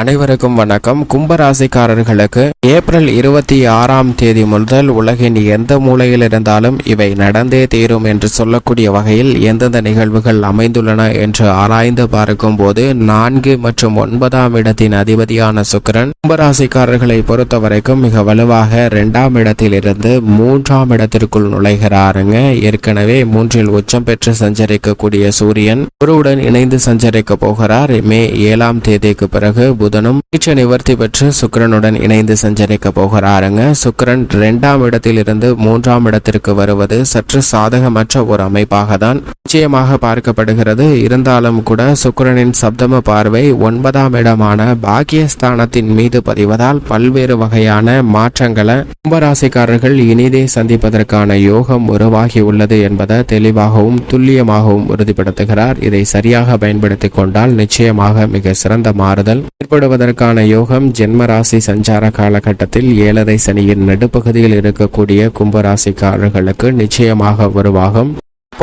அனைவருக்கும் வணக்கம். கும்பராசிக்காரர்களுக்கு ஏப்ரல் இருபத்தி ஆறாம் தேதி முதல் உலகின் எந்த மூலையில் இருந்தாலும் இவை நடந்தே தீரும் என்று சொல்லக்கூடிய வகையில் எந்தெந்த நிகழ்வுகள் அமைந்துள்ளன என்று ஆராய்ந்து பார்க்கும் போது நான்கு மற்றும் ஒன்பதாம் இடத்தின் அதிபதியான சுக்கிரன் கும்பராசிக்காரர்களை பொறுத்த வரைக்கும் மிக வலுவாக இரண்டாம் இடத்திலிருந்து மூன்றாம் இடத்திற்குள் நுழைகிறாருங்க. ஏற்கனவே மூன்றில் உச்சம் பெற்று சஞ்சரிக்கக்கூடிய சூரியன் குருவுடன் இணைந்து சஞ்சரிக்க போகிறார். மே ஏழாம் தேதிக்கு பிறகு புதனும் நீச்ச நிவர்த்தி பெற்று சுக்கிரனுடன் இணைந்து சஞ்சரிக்க போகிறாருங்க. சுக்கிரன் இரண்டாம் இடத்திலிருந்து மூன்றாம் இடத்திற்கு வருவது சற்று சாதகமற்ற ஒரு அமைப்பாக தான் நிச்சயமாக பார்க்கப்படுகிறது. இருந்தாலும் கூட சுக்கரனின் சப்தம பார்வை ஒன்பதாம் இடமான பாக்கியஸ்தானத்தின் மீது பதிவதால் பல்வேறு வகையான மாற்றங்களை கும்பராசிக்காரர்கள் இனிதே சந்திப்பதற்கான யோகம் உருவாகி உள்ளது என்பதை தெளிவாகவும் துல்லியமாகவும் உறுதிப்படுத்துகிறார். இதை சரியாக பயன்படுத்திக் கொண்டால் நிச்சயமாக மிக சிறந்த மாறுதல். ஏற்படுவதற்கான யோகம் ஜென்மராசி சஞ்சார காலகட்டத்தில் ஏழரை சனியின் நடுப்பகுதியில் இருக்கக்கூடிய கும்பராசிக்காரர்களுக்கு நிச்சயமாக உருவாகும்.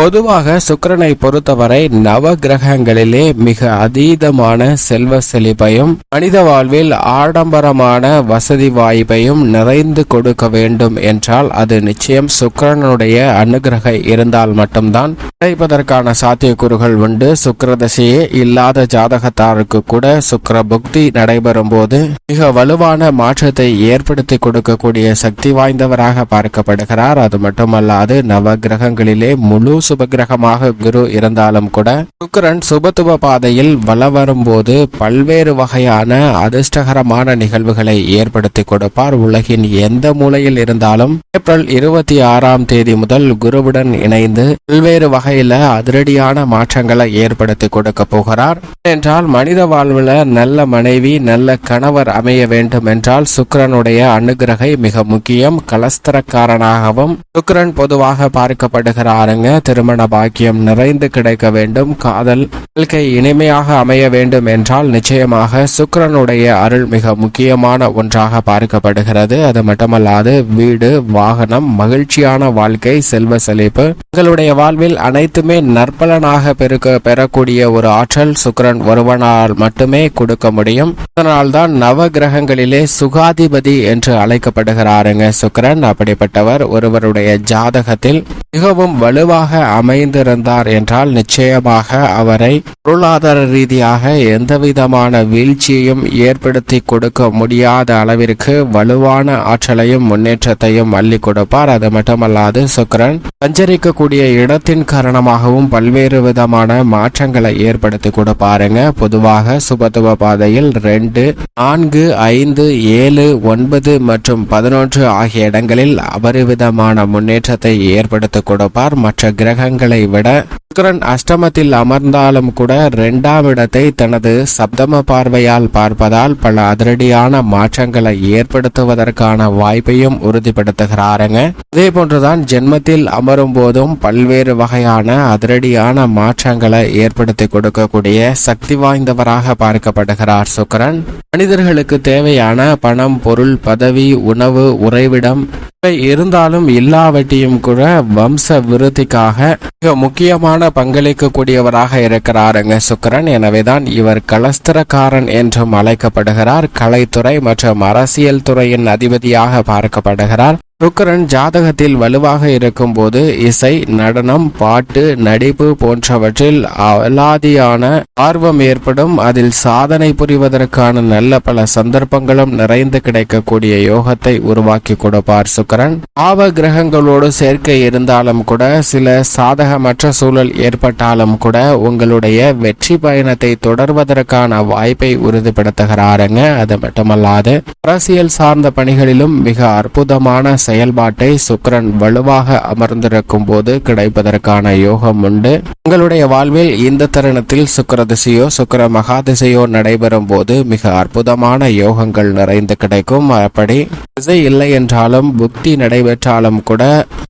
பொதுவாக சுக்கரனை பொறுத்தவரை நவ கிரகங்களிலே மிக அதீதமான செல்வ செழிப்பையும் மனித வாழ்வில் ஆடம்பரமான வசதி வாய்ப்பையும் நிறைந்து கொடுக்க வேண்டும் என்றால் அது நிச்சயம் சுக்கரனுடைய அனுகிரக இருந்தால் மட்டும்தான். கிடைப்பதற்கான சாத்தியக்கூறுகள் உண்டு. சுக்கரதசையே இல்லாத ஜாதகத்தாருக்கு கூட சுக்கிர புக்தி நடைபெறும் போது மிக வலுவான மாற்றத்தை ஏற்படுத்தி கொடுக்கக்கூடிய சக்தி வாய்ந்தவராக பார்க்கப்படுகிறார். அது மட்டுமல்லாது நவ கிரகங்களிலே முழு சுபகிரகமாக குரு இருந்தாலும் கூட சுக்கரன் சுபத்துவ பாதையில் வள வரும்போது பல்வேறு வகையான அதிர்ஷ்டகரமான நிகழ்வுகளை ஏற்படுத்தி கொடுப்பார். உலகின் எந்த மூலையில் இருந்தாலும் ஏப்ரல் இருபத்தி ஆறாம் தேதி முதல் குருவுடன் இணைந்து பல்வேறு வகையில அதிரடியான மாற்றங்களை ஏற்படுத்தி கொடுக்க போகிறார். என்றால் மனித வாழ்வுல நல்ல மனைவி நல்ல கணவர் அமைய வேண்டும் என்றால் சுக்கரனுடைய அனுகிரகை மிக முக்கியம். கலஸ்தரக்காரனாகவும் சுக்கரன் பொதுவாக பார்க்கப்படுகிறாருங்க. திரு திருமண பாக்கியம் நிறைந்து கிடைக்க வேண்டும். காதல் வாழ்க்கை இனிமையாக அமைய வேண்டும் என்றால் நிச்சயமாக சுக்கரனுடைய அருள் மிக முக்கியமான ஒன்றாக பார்க்கப்படுகிறது. அது மட்டுமல்லாது வீடு வாகனம் மகிழ்ச்சியான வாழ்க்கை செல்வ செழிப்பு. உங்களுடைய வாழ்வில் அனைத்துமே நற்பலனாக பெருக்க பெறக்கூடிய ஒரு ஆற்றல் சுக்கரன் ஒருவனால் மட்டுமே கொடுக்க முடியும். அதனால்தான் நவ கிரகங்களிலே சுகாதிபதி என்று அழைக்கப்படுகிறாருங்க சுக்கிரன். அப்படிப்பட்டவர் ஒருவருடைய ஜாதகத்தில் மிகவும் வலுவாக அமைந்திருந்தார் என்றால் நிச்சயமாக அவரை பொருளாதார ரீதியாக எந்தவிதமான வீழ்ச்சியையும் ஏற்படுத்தி கொடுக்க முடியாத அளவிற்கு வலுவான ஆற்றலையும் முன்னேற்றத்தையும் அள்ளி கொடுப்பார். அது மட்டுமல்லாது சுக்கிரன் சஞ்சரிக்கக்கூடிய இடத்தின் காரணமாகவும் பல்வேறு விதமான மாற்றங்களை ஏற்படுத்தி கொடுப்பாருங்க. பொதுவாக சுபத்துவ பாதையில் ரெண்டு நான்கு ஐந்து ஏழு ஒன்பது மற்றும் பதினொன்று ஆகிய இடங்களில் அபரிவிதமான முன்னேற்றத்தை ஏற்படுத்தி கொடுப்பார். மற்ற கிரக கிரகங்களை விட சுக்கரன் அஷ்டமத்தில் அமர்ந்தாலும் கூட இரண்டாம் இடத்தை தனது சப்தம பார்வையால் பார்ப்பதால் பல அதிரடியான மாற்றங்களை ஏற்படுத்துவதற்கான வாய்ப்பையும் உறுதிப்படுத்துகிறாருங்க. அதே போன்றுதான் ஜென்மத்தில் அமரும் போதும் பல்வேறு வகையான அதிரடியான மாற்றங்களை ஏற்படுத்தி கொடுக்கக்கூடிய சக்தி வாய்ந்தவராக பார்க்கப்படுகிறார் சுக்கரன். மனிதர்களுக்கு தேவையான பணம் பொருள் பதவி உணவு உறைவிடம் இவை இருந்தாலும் இல்லாவட்டியும் கூட வம்ச விருத்திக்காக மிக முக்கியமான பங்களிக்கக்கூடியவராக இருக்கிறாருங்க சுக்கிரன். எனவேதான் இவர் கலஸ்திரக்காரன் என்றும் அழைக்கப்படுகிறார். கலைத்துறை மற்றும் அரசியல் துறையின் அதிபதியாக பார்க்கப்படுகிறார். சுக்கரன் ஜாதகத்தில் வலுவாக இருக்கும்போது இசை நடனம் பாட்டு நடிப்பு போன்றவற்றில் அலாதியான ஆர்வம் ஏற்படும். அதில் சாதனை புரிவதற்கான நல்ல பல சந்தர்ப்பங்களும் நிறைந்து கிடைக்கக்கூடிய யோகத்தை உருவாக்கி கொடுப்பார் சுக்கரன். பாவ கிரகங்களோடு சேர்க்கை இருந்தாலும் கூட சில சாதகமற்ற சூழல் ஏற்பட்டாலும் கூட உங்களுடைய வெற்றி பயணத்தை தொடர்வதற்கான வாய்ப்பை உறுதிப்படுத்துகிறாருங்க. அது மட்டுமல்லாது அரசியல் சார்ந்த பணிகளிலும் மிக அற்புதமான செயல்பாட்டை சுக்கிரன் வலுவாக அமர்ந்திருக்கும் போது கிடைப்பதற்கான யோகம் உண்டு. உங்களுடைய வாழ்வில் இந்த தருணத்தில் சுக்கர திசையோ மகா மகாதிசையோ நடைபெறும் போது மிக அற்புதமான யோகங்கள் நிறைந்து கிடைக்கும். அப்படி திசை இல்லை என்றாலும் புக்தி நடைபெற்றாலும் கூட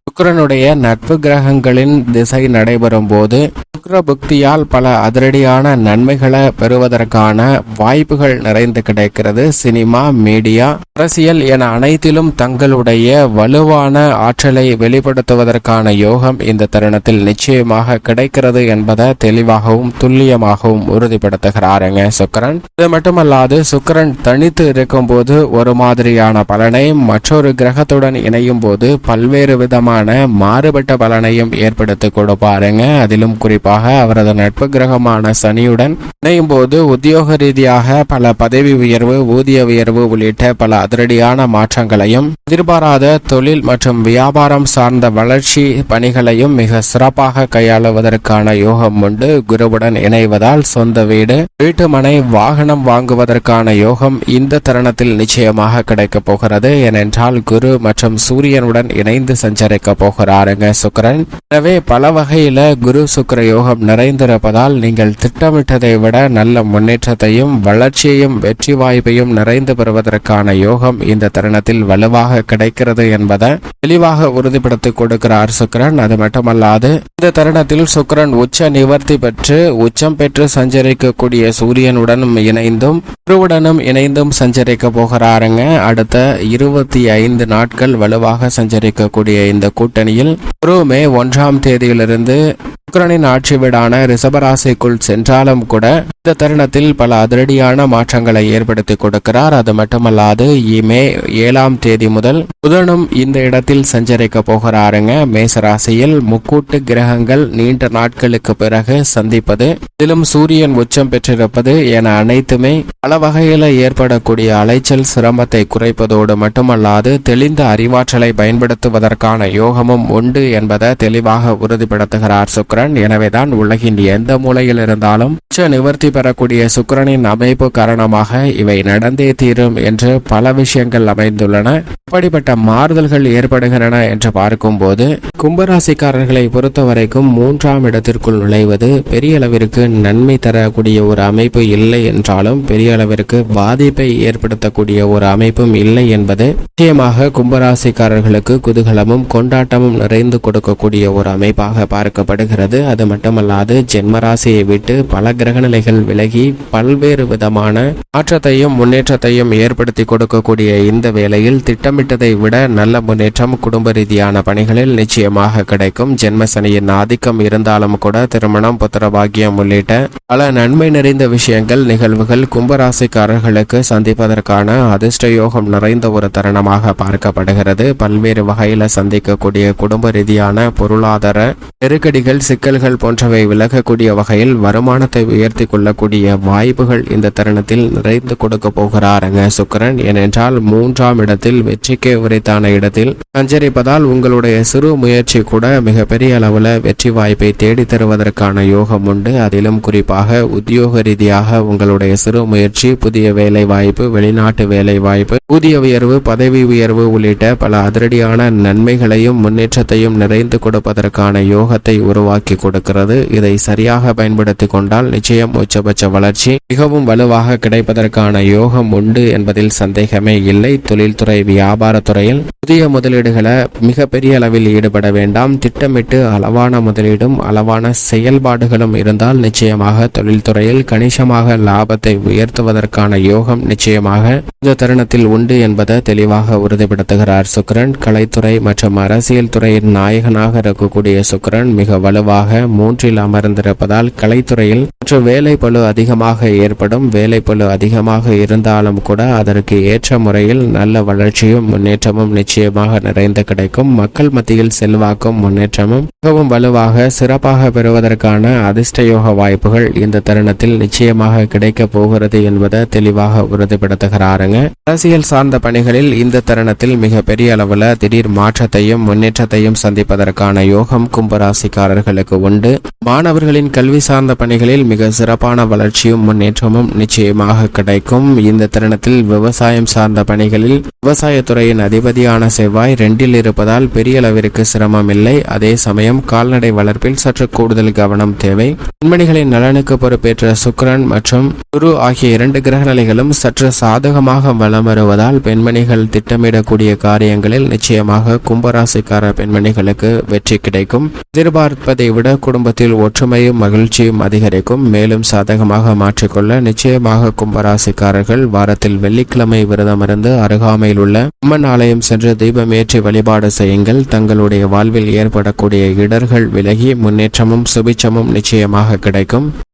சுக்கிரனுடைய நட்பு கிரகங்களின் திசை நடைபெறும் போது சுக்ர புக்தியால் பல அதிரடியான நன்மைகளை பெறுவதற்கான வாய்ப்புகள் நிறைந்து கிடைக்கிறது. சினிமா மீடியா அரசியல் என அனைத்திலும் தங்களுடைய வலுவான ஆற்றலை வெளிப்படுத்துவதற்கான யோகம் இந்த தருணத்தில் நிச்சயமாக கிடைக்கிறது என்பதை தெளிவாகவும் துல்லியமாகவும் உறுதிப்படுத்துகிறாருங்க சுக்கரன். இது மட்டுமல்லாது சுக்கரன் தனித்து இருக்கும்போது ஒரு மாதிரியான பலனை மற்றொரு கிரகத்துடன் இணையும் போது பல்வேறு விதமான மாறுபட்ட பலனையும் ஏற்படுத்தி கொடுப்பாருங்க. அதிலும் குறிப்பாக அவரது நட்பு கிரகமான சனியுடன் இணையும் போது உத்தியோக ரீதியாக பல பதவி உயர்வு ஊதிய உயர்வு உள்ளிட்ட பல அதிரடியான மாற்றங்களையும் எதிர்பாராத தொழில் மற்றும் வியாபாரம் சார்ந்த வளர்ச்சி பணிகளையும் மிக சிறப்பாக கையாளுவதற்கான யோகம் உண்டு. குருவுடன் இணைவதால் சொந்த வீடு வீட்டுமனை வாகனம் வாங்குவதற்கான யோகம் இந்த தருணத்தில் நிச்சயமாக கிடைக்கப் போகிறது. ஏனென்றால் குரு மற்றும் சூரியனுடன் இணைந்து சஞ்சரிக்க போகிறாருங்க சுக்கிரன். எனவே பல வகையில குரு சுக்கர யோகம் யோகம் நிறைந்திருப்பதால் நீங்கள் திட்டமிட்டதை விட நல்ல முன்னேற்றத்தையும் வளர்ச்சியையும் வெற்றி வாய்ப்பையும் நிறைந்து பெறுவதற்கான யோகம் இந்த தருணத்தில் வலுவாக கிடைக்கிறது என்பதை தெளிவாக உறுதிப்படுத்தி கொடுக்கிறார் சுக்கரன். அது மட்டுமல்லாது இந்த தருணத்தில் சுக்கரன் உச்ச நிவர்த்தி பெற்று உச்சம் பெற்று சஞ்சரிக்கக்கூடிய சூரியனுடனும் இணைந்தும் குருவுடனும் இணைந்தும் சஞ்சரிக்க போகிறாருங்க. அடுத்த இருபத்தி ஐந்து நாட்கள் வலுவாக சஞ்சரிக்கக்கூடிய இந்த கூட்டணியில் குரு மே ஒன்றாம் தேதியிலிருந்து சுக்கரனின் ஆட்சி வீடான ரிஷபராசிக்குள் சென்றாலும் கூட இந்த தருணத்தில் பல அதிரடியான மாற்றங்களை ஏற்படுத்தி கொடுக்கிறார். அது மட்டுமல்லாது மே ஏழாம் தேதி முதல் புதனும் இந்த இடத்தில் சஞ்சரிக்க போகிறாருங்க. மேசராசியில் முக்கூட்டு கிரகங்கள் நீண்ட நாட்களுக்கு பிறகு சந்திப்பது இதிலும் சூரியன் உச்சம் பெற்றிருப்பது என அனைத்துமே பல வகையில ஏற்படக்கூடிய அலைச்சல் சிரமத்தை குறைப்பதோடு மட்டுமல்லாது தெளிந்த அறிவாற்றலை பயன்படுத்துவதற்கான யோகமும் உண்டு என்பதை தெளிவாக உறுதிப்படுத்துகிறார் சுக்கிரன். எனவேதான் உலகின் எந்த மூலையில் இருந்தாலும் உச்ச நிவர்த்தி பெறக்கூடிய சுக்கிரனின் அமைப்பு காரணமாக இவை நடந்தே தீரும் என்று பல விஷயங்கள் அமைந்துள்ளன. இப்படிப்பட்ட மாறுதல்கள் ஏற்படுகின்றன என்று பார்க்கும்போது கும்பராசிக்காரர்களை பொறுத்தவரைக்கும் மூன்றாம் இடத்திற்குள் நுழைவது பெரிய அளவிற்கு நன்மை தரக்கூடிய ஒரு அமைப்பு இல்லை என்றாலும் பெரிய அளவிற்கு பாதிப்பை ஏற்படுத்தக்கூடிய ஒரு அமைப்பும் இல்லை என்பது நிச்சயமாக கும்பராசிக்காரர்களுக்கு குதூகலமும் கொண்டாட்டமும் நிறைந்து கொடுக்கக்கூடிய ஒரு அமைப்பாக பார்க்கப்படுகிறது. அது மட்டுமல்லாது ஜென்மராசியை விட்டு பல கிரகநிலைகள் விலகி பல்வேறு விதமான மாற்றத்தையும் முன்னேற்றத்தையும் ஏற்படுத்தி கொடுக்கக்கூடிய இந்த வேளையில் திட்டமிட்டதை விட நல்ல முன்னேற்றம் குடும்ப ரீதியான பணிகளில் நிச்சயமாக கிடைக்கும். ஜென்மசனியின் ஆதிக்கம் இருந்தாலும் கூட திருமணம் புத்திரபாகியம் உள்ளிட்ட பல நன்மை நிறைந்த விஷயங்கள் நிகழ்வுகள் கும்பராசிக்காரர்களுக்கு சந்திப்பதற்கான அதிர்ஷ்ட யோகம் நிறைந்த ஒரு தருணமாக பார்க்கப்படுகிறது. பல்வேறு வகையில சந்திக்கக்கூடிய குடும்ப ரீதியான பொருளாதார நெருக்கடிகள் சிக்கல்கள் போன்றவை விலகக்கூடிய வகையில் வருமானத்தை உயர்த்தி கொள்ளக்கூடிய வாய்ப்புகள் இந்த தருணத்தில் நிறைந்து கொடுக்க போகிறாருங்க சுக்கிரன். ஏனென்றால் மூன்றாம் இடத்தில் வெற்றிக்கு உரைத்தான இடத்தில் சஞ்சரிப்பதால் உங்களுடைய சிறு முயற்சி கூட மிகப்பெரிய அளவுல வெற்றி வாய்ப்பை தேடி தருவதற்கான யோகம் உண்டு. அதிலும் குறிப்பாக உத்தியோக ரீதியாக உங்களுடைய சிறு முயற்சி புதிய வேலை வாய்ப்பு வெளிநாட்டு வேலை வாய்ப்பு ஊதிய உயர்வு பதவி உயர்வு உள்ளிட்ட பல அதிரடியான நன்மைகளையும் முன்னேற்றத்தையும் நிறைந்து கொடுப்பதற்கான யோகத்தை உருவாக்கி கொடுக்கிறது. இதை சரியாக பயன்படுத்தி கொண்டால் நிச்சயம் உச்சபட்ச வளர்ச்சி மிகவும் வலுவாக கிடைப்பதற்கான யோகம் உண்டு என்பதில் சந்தேகமே இல்லை. தொழில்துறை வியாபாரத்துறையில் புதிய முதலீடுகளை மிகப்பெரிய அளவில் ஈடுபட வேண்டாம். திட்டமிட்டு அளவான முதலீடும் அளவான செயல்பாடுகளும் இருந்தால் நிச்சயமாக தொழில்துறையில் கணிசமாக லாபத்தை உயர்த்துவதற்கான யோகம் நிச்சயமாக இந்த தருணத்தில் உண்டு என்பதை தெளிவாக உறுதிப்படுத்துகிறார் சுக்கிரன். கலைத்துறை மற்றும் அரசியல் துறையின் நாயகனாக இருக்கக்கூடிய சுக்கிரன் மிக வலுவாக மூன்றில் அமர்ந்திருப்பதால் கலைத்துறையில் மற்றும் வேலை பழு அதிகமாக ஏற்படும். வேலை பழு அதிகமாக இருந்தாலும் கூட அதற்கு ஏற்ற முறையில் நல்ல வளர்ச்சியும் முன்னேற்றமும் நிச்சயம் நிச்சயமாக நிறைந்து கிடைக்கும். மக்கள் மத்தியில் செல்வாக்கும் முன்னேற்றமும் மிகவும் வலுவாக சிறப்பாக பெறுவதற்கான அதிர்ஷ்ட யோக வாய்ப்புகள் இந்த தருணத்தில் நிச்சயமாக கிடைக்க போகிறது என்பதை தெளிவாக உறுதிப்படுத்துகிறாருங்க. அரசியல் சார்ந்த பணிகளில் இந்த தருணத்தில் மிகப்பெரிய அளவில் திடீர் மாற்றத்தையும் முன்னேற்றத்தையும் சந்திப்பதற்கான யோகம் கும்பராசிக்காரர்களுக்கு உண்டு. மாணவர்களின் கல்வி சார்ந்த பணிகளில் மிக சிறப்பான வளர்ச்சியும் முன்னேற்றமும் நிச்சயமாக கிடைக்கும். இந்த தருணத்தில் விவசாயம் சார்ந்த பணிகளில் விவசாயத்துறையின் அதிபதியான அதிபதியான செவ்வாய் ரெண்டில் இருப்பதால் பெரிய அளவிற்கு சிரமம் இல்லை. அதே சமயம் கால்நடை வளர்ப்பில் சற்று கூடுதல் கவனம் தேவை. பெண்மணிகளின் நலனுக்கு பொறுப்பேற்ற சுக்ரன் மற்றும் குரு ஆகிய இரண்டு கிரக நிலைகளும் சற்று சாதகமாக வளம் வருவதால் பெண்மணிகள் திட்டமிடக்கூடிய காரியங்களில் நிச்சயமாக கும்பராசிக்கார பெண்மணிகளுக்கு வெற்றி கிடைக்கும். எதிர்பார்ப்பதை விட குடும்பத்தில் ஒற்றுமையும் மகிழ்ச்சியும் அதிகரிக்கும். மேலும் சாதகமாக மாற்றிக்கொள்ள நிச்சயமாக கும்பராசிக்காரர்கள் வாரத்தில் வெள்ளிக்கிழமை விரதமிருந்து அருகாமையில் உள்ள அம்மன் ஆலயம் சென்று தீபமேற்றி வழிபாடு செய்யுங்கள். தங்களுடைய வாழ்வில் ஏற்படக்கூடிய இடர்கள் விலகி முன்னேற்றமும் சுபிச்சமும் நிச்சயமாக கிடைக்கும்.